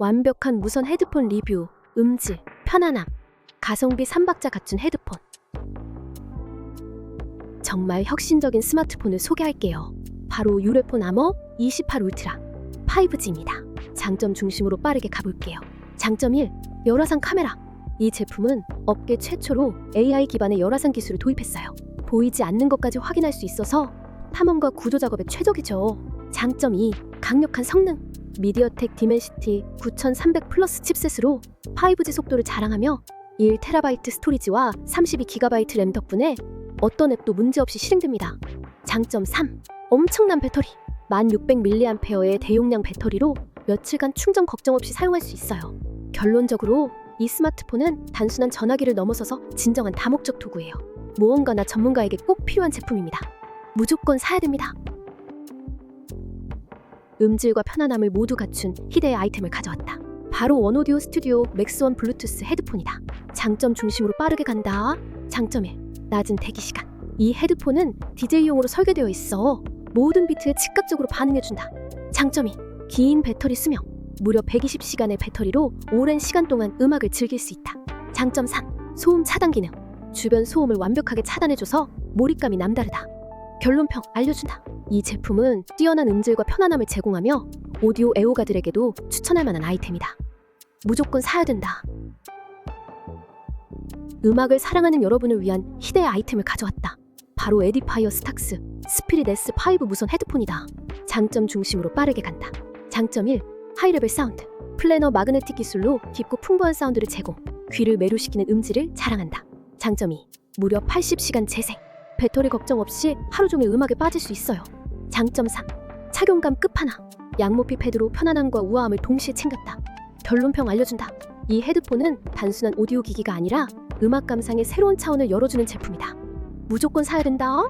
완벽한 무선 헤드폰 리뷰, 음질, 편안함, 가성비 3박자 갖춘 헤드폰. 정말 혁신적인 스마트폰을 소개할게요. 바로 유레폰 아머 28 울트라 5G입니다. 장점 중심으로 빠르게 가볼게요. 장점 1. 열화상 카메라. 이 제품은 업계 최초로 AI 기반의 열화상 기술을 도입했어요. 보이지 않는 것까지 확인할 수 있어서 탐험과 구조 작업에 최적이죠. 장점 2. 강력한 성능. 미디어텍 디멘시티 9300 플러스 칩셋으로 5G 속도를 자랑하며 1TB 스토리지와 32GB 램 덕분에 어떤 앱도 문제없이 실행됩니다. 장점 3. 엄청난 배터리. 1600mAh의 대용량 배터리로 며칠간 충전 걱정 없이 사용할 수 있어요. 결론적으로 이 스마트폰은 단순한 전화기를 넘어서서 진정한 다목적 도구예요. 무언가나 전문가에게 꼭 필요한 제품입니다. 무조건 사야 됩니다. 음질과 편안함을 모두 갖춘 희대의 아이템을 가져왔다. 바로 원오디오 스튜디오 맥스원 블루투스 헤드폰이다. 장점 중심으로 빠르게 간다. 장점 1. 낮은 대기 시간. 이 헤드폰은 DJ용으로 설계되어 있어. 모든 비트에 즉각적으로 반응해준다. 장점 2. 긴 배터리 수명. 무려 120시간의 배터리로 오랜 시간 동안 음악을 즐길 수 있다. 장점 3. 소음 차단 기능. 주변 소음을 완벽하게 차단해줘서 몰입감이 남다르다. 결론평 알려준다. 이 제품은 뛰어난 음질과 편안함을 제공하며 오디오 애호가들에게도 추천할 만한 아이템이다. 무조건 사야 된다. 음악을 사랑하는 여러분을 위한 희대의 아이템을 가져왔다. 바로 에디파이어 스탁스 스피릿 S5 무선 헤드폰이다. 장점 중심으로 빠르게 간다. 장점 1. 하이레벨 사운드. 플래너 마그네틱 기술로 깊고 풍부한 사운드를 제공. 귀를 매료시키는 음질을 자랑한다. 장점 2. 무려 80시간 재생. 배터리 걱정 없이 하루 종일 음악에 빠질 수 있어요. 장점 3. 착용감 끝판왕. 양모피 패드로 편안함과 우아함을 동시에 챙겼다. 결론평 알려준다. 이 헤드폰은 단순한 오디오 기기가 아니라 음악 감상의 새로운 차원을 열어주는 제품이다. 무조건 사야 된다.